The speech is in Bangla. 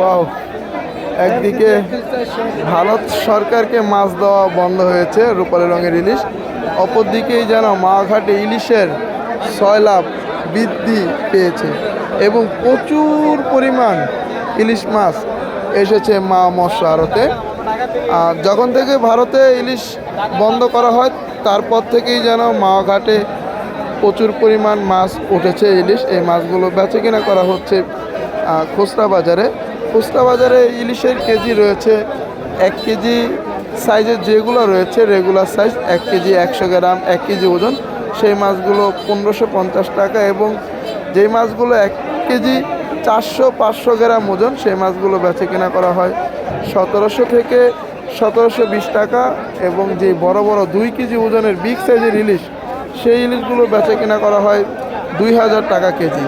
ওয়াও একদিকে ভারত সরকারকে মাছ দেওয়া বন্ধ হয়েছে রূপালী রঙের ইলিশ, অপরদিকেই যেন মাঘাটে ইলিশের লাভ বৃদ্ধি পেয়েছে এবং প্রচুর পরিমাণ ইলিশ মাছ এসেছে মা মৎস্য আড়তে। আর যখন থেকে ভারতে ইলিশ বন্ধ করা হয়, তারপর থেকেই যেন মাঘাটে প্রচুর পরিমাণ মাছ উঠেছে ইলিশ। এই মাছগুলো বেচে কিনা করা হচ্ছে খুচরা বাজারে। খুচরা বাজারে ইলিশের কেজি রয়েছে এক কেজি সাইজের যেগুলো রয়েছে রেগুলার সাইজ এক কেজি একশো গ্রাম, এক কেজি ওজন। সেই মাছগুলো পনেরোশো পঞ্চাশ টাকা এবং যেই মাছগুলো এক কেজি চারশো পাঁচশো গ্রাম ওজন, সেই মাছগুলো বেচে কেনা করা হয় সতেরোশো থেকে সতেরোশো বিশ টাকা এবং যে বড় বড় দুই কেজি ওজনের বিগ সাইজের ইলিশ, সেই ইলিশগুলো বেচে কেনা করা হয় দুই হাজার টাকা কেজি।